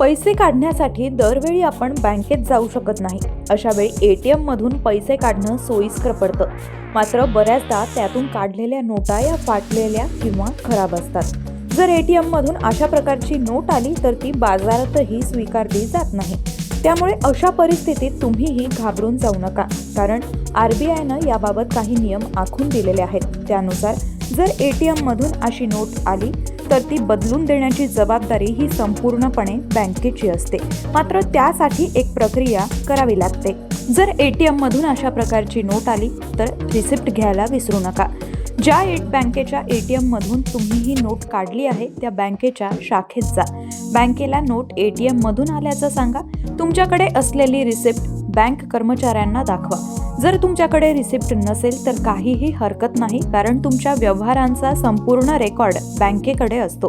पैसे काढण्यासाठी दरवेळी आपण बँकेत जाऊ शकत नाही. अशा वेळी ए टी एममधून पैसे काढणं सोयीस्कर पडतं. मात्र बऱ्याचदा त्यातून काढलेल्या नोटा या फाटलेल्या किंवा खराब असतात. जर ए टी एममधून अशा प्रकारची नोट आली तर ती बाजारातही स्वीकारली जात नाही. त्यामुळे अशा परिस्थितीत तुम्हीही घाबरून जाऊ नका. कारण आर बी आयनं याबाबत काही नियम आखून दिलेले आहेत. त्यानुसार जर ए टी एममधून अशी नोट आली तर ती बदलून देण्याची जबाबदारी ही संपूर्णपणे बँकेची असते. मात्र त्यासाठी एक प्रक्रिया करावी लागते. जर ए टी एममधून अशा प्रकारची नोट आली तर रिसिप्ट घ्यायला विसरू नका. ज्या एट बँकेच्या ए टी एममधून तुम्ही ही नोट काढली आहे त्या बँकेच्या शाखेत जा. बँकेला नोट ए टी एममधून आल्याचं सांगा. तुमच्याकडे असलेली रिसिप्ट बँक कर्मचाऱ्यांना दाखवा. जर तुमच्याकडे रिसिप्ट नसेल तर काहीही हरकत नाही कारण तुमच्या व्यवहारांचा संपूर्ण रेकॉर्ड बँकेकडे असतो.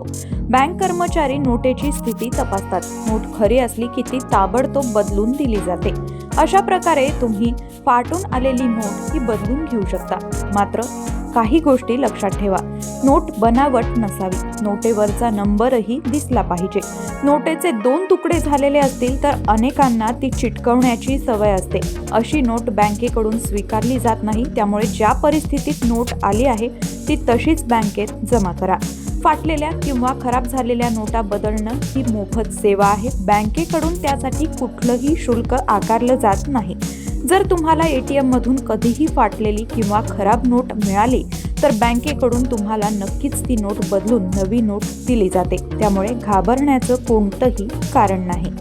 बँक कर्मचारी नोटेची स्थिती तपासतात. नोट खरी असली की ती ताबडतोब बदलून दिली जाते. अशा प्रकारे तुम्ही फाटून आलेली नोट ही बदलून घेऊ शकता. मात्र काही गोष्टी लक्षात ठेवा. नोट बनावट नसावी. नोटेवरचा नंबरही दिसला पाहिजे. नोटेचे दोन तुकडे झालेले असतील तर अनेकांना ती चिटकवण्याची सवय असते. अशी नोट बँकेकडून स्वीकारली जात नाही. त्यामुळे ज्या परिस्थितीत नोट आली आहे ती तशीच बँकेत जमा करा. फाटलेल्या किंवा खराब झालेल्या नोटा बदलणं ही मोफत सेवा आहे. बँकेकडून त्यासाठी कुठलंही शुल्क आकारलं जात नाही. जर तुम्हाला ए टी एममधून कधीही फाटलेली किंवा खराब नोट मिळाली तर बँकेकडून तुम्हाला नक्कीच ती नोट बदलून नवी नोट दिली जाते. त्यामुळे घाबरण्याचं कोणतंही कारण नाही.